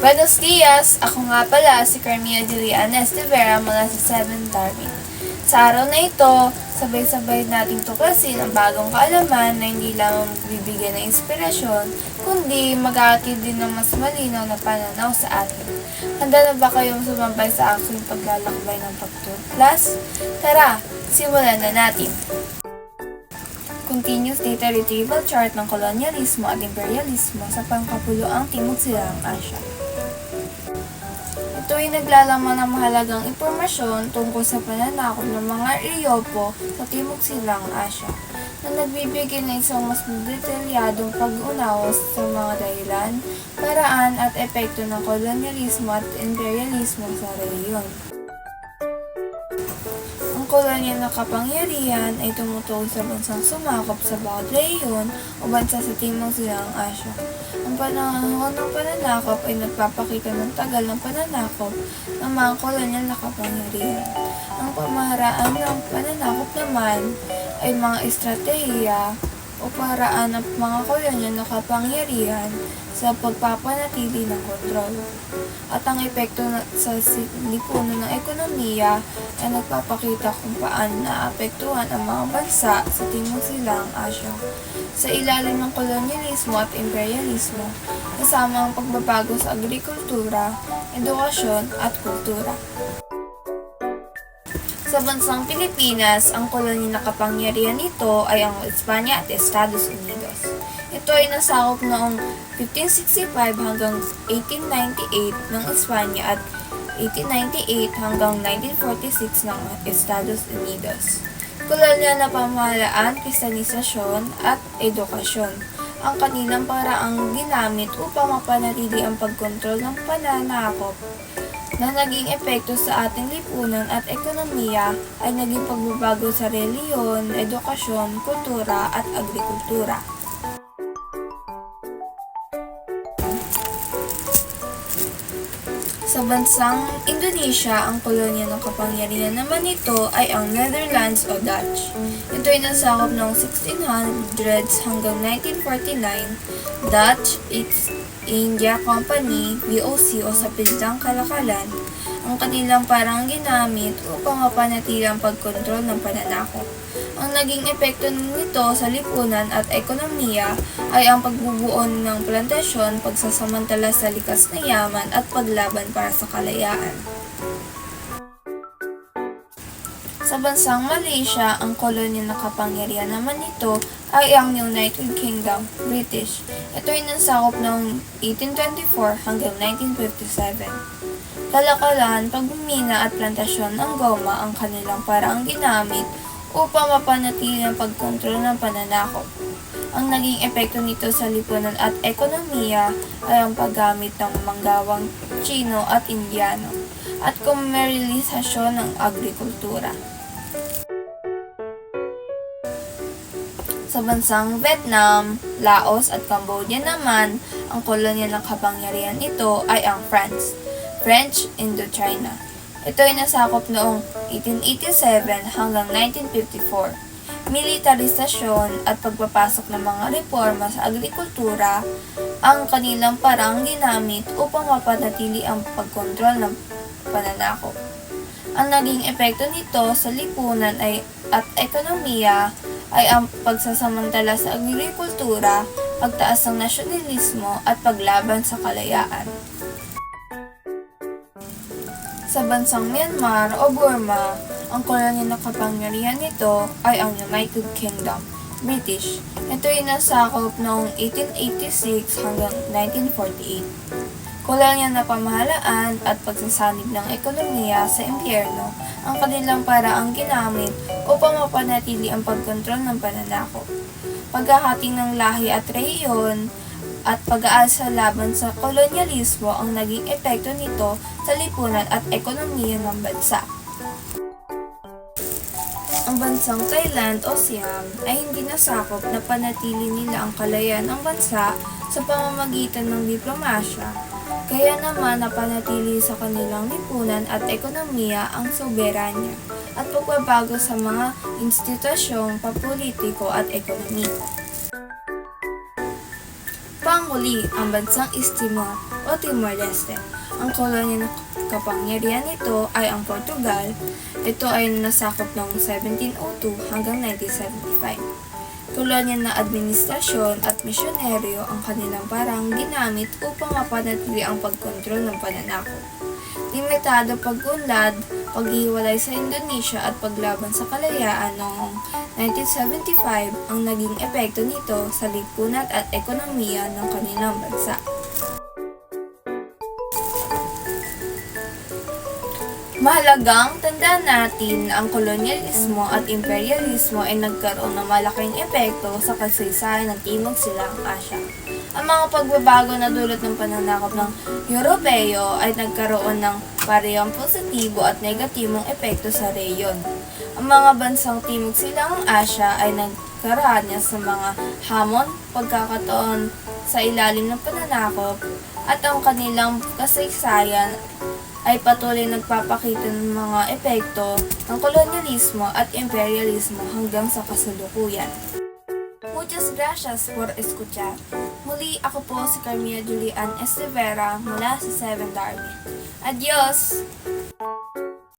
Buenos dias! Ako nga pala si Carmia Juliana Estivera mula sa 7 Darwin. Sa araw na ito, sabay-sabay nating tuklasin ang bagong kaalaman na hindi lamang bibigyan ng inspirasyon, kundi mag-aakit din ng mas malinaw na pananaw sa atin. Handa na ba kayong sumabay sa aking paglalakbay ng pagtuklas? Tara, simulan na natin! Continuous data retrieval chart ng kolonyalismo at imperialismo sa pangkapuluang Timog Silang Asya. Ito ay naglalaman ng mahalagang impormasyon tungkol sa pananakop ng mga Iyopo sa Timog Silang Asya na nagbibigay ng isang mas detalyadong pag-unawa sa mga dahilan, paraan at epekto ng kolonyalismo at imperialismo sa rehiyon. Ang kolonya ng kapangyarihan ay tumutukoy sa bansang sumakop sa bawat rehiyon o bansa sa Timog Silang Asya. Panahon ng pananakop ay nagpapakita ng tagal ng pananakop ng mga kolonyal na kapangyarihan. Ang pamaharaan ng pananakop naman ay mga estratehiya o paraan ng mga kolonyal na kapangyarihan sa pagpapanatili ng kontrol. At ang epekto sa lipunan ng ekonomiya ay nagpapakita kung paano naapektuhan ang mga bansa sa Timog Silang Asya sa ilalim ng kolonyalismo at imperialismo kasama ang pagbabago sa agrikultura, edukasyon at kultura. Sa bansang Pilipinas, ang kolony na kapangyarihan nito ay ang Espanya at Estados Unidos. Ito ay nasakop noong 1565 hanggang 1898 ng Espanya at 1898 hanggang 1946 ng Estados Unidos. Kolonyal na pamahalaan, kristanisasyon at edukasyon ang kanilang paraang ginamit upang mapanatili ang pagkontrol ng pananakop na naging epekto sa ating lipunan at ekonomiya ay naging pagbabago sa reliyon, edukasyon, kultura at agrikultura. Sa bansang Indonesia, ang kolonya ng kapangyarihan naman nito ay ang Netherlands o Dutch. Ito ay nasakop noong 1600s hanggang 1949. Dutch East India Company, VOC o sa Pindang Kalakalan, ang kanilang parang ginamit upang mapanatili ang pagkontrol ng pananakop. Ang naging epekto nito sa lipunan at ekonomiya ay ang pagbubuo ng plantasyon, pagsasamantala sa likas na yaman at paglaban para sa kalayaan. Sa bansang Malaysia, ang kolonya ng kapangyarihan naman nito ay ang United Kingdom, British. Ito ay nasakop noong 1824 hanggang 1957. Kalakalan, pagmimina at plantasyon ng goma ang kanilang paraang ginamit upang mapanatili ang pagkontrol ng pananakop. Ang naging epekto nito sa lipunan at ekonomiya ay ang paggamit ng manggawang Chino at Indiano at komersyalisasyon ng agrikultura. Sa bansang Vietnam, Laos at Cambodia naman, ang kolonya ng kapangyarihan ito ay ang France, French Indochina. Ito ay nasakop noong 1887 hanggang 1954. Militarisasyon at pagpapasok ng mga reforma sa agrikultura ang kanilang parang ginamit upang mapanatili ang pagkontrol ng pananakop. Ang naging epekto nito sa lipunan ay at ekonomiya ay ang pagsasamantala sa agrikultura, pagtaas ng nasyonalismo at paglaban sa kalayaan. Sa bansang Myanmar o Burma, ang kolonya ng kapangyarihan nito ay ang United Kingdom, British. Ito ay nasakop noong 1886 hanggang 1948. Kolonya na pamahalaan at pagsasanib ng ekonomiya sa impyerno ang kanilang paraang ginamit upang mapanatili ang pagkontrol ng pananakop. Paghahating ng lahi at rehiyon, at pag-aasa laban sa kolonyalismo ang naging epekto nito sa lipunan at ekonomiya ng bansa. Ang bansang Thailand o Siam ay hindi nasakop na panatili nila ang kalayaan ng bansa sa pamamagitan ng diplomasya, kaya naman napanatili sa kanilang lipunan at ekonomiya ang soberanya at pagbabago sa mga institusyong papolitiko at ekonomiko. Pang muli ang bansang East Timor o Timor-Leste. Ang kolonya ng kapangyarihan nito ay ang Portugal. Ito ay nasakop noong 1702 hanggang 1975. Kolonya na administrasyon at misyonaryo ang kanilang parang ginamit upang mapanatili ang pagkontrol ng pananakop. Limitado pag-unlad, paghiwalay sa Indonesia at paglaban sa kalayaan noong 1975 ang naging epekto nito sa lipunan at ekonomiya ng kanilang bansa. Mahalagang tandaan natin na ang kolonyalismo at imperialismo ay nagkaroon ng malaking epekto sa kasaysayan ng Timog Silang Asya. Ang mga pagbabago na dulot ng pananakop ng Europeo ay nagkaroon ng parehong positibo at negatibong epekto sa reyon. Ang mga bansang Timog Silang Asya ay nagkaranas ng mga hamon, pagkakataon sa ilalim ng pananakop at ang kanilang kasaysayan ay patuloy nagpapakita ng mga epekto ng kolonyalismo at imperialismo hanggang sa kasalukuyan. Muchas gracias por escuchar. Muli ako po si Carmia Julian Estevera mula sa 7th Army. Adios!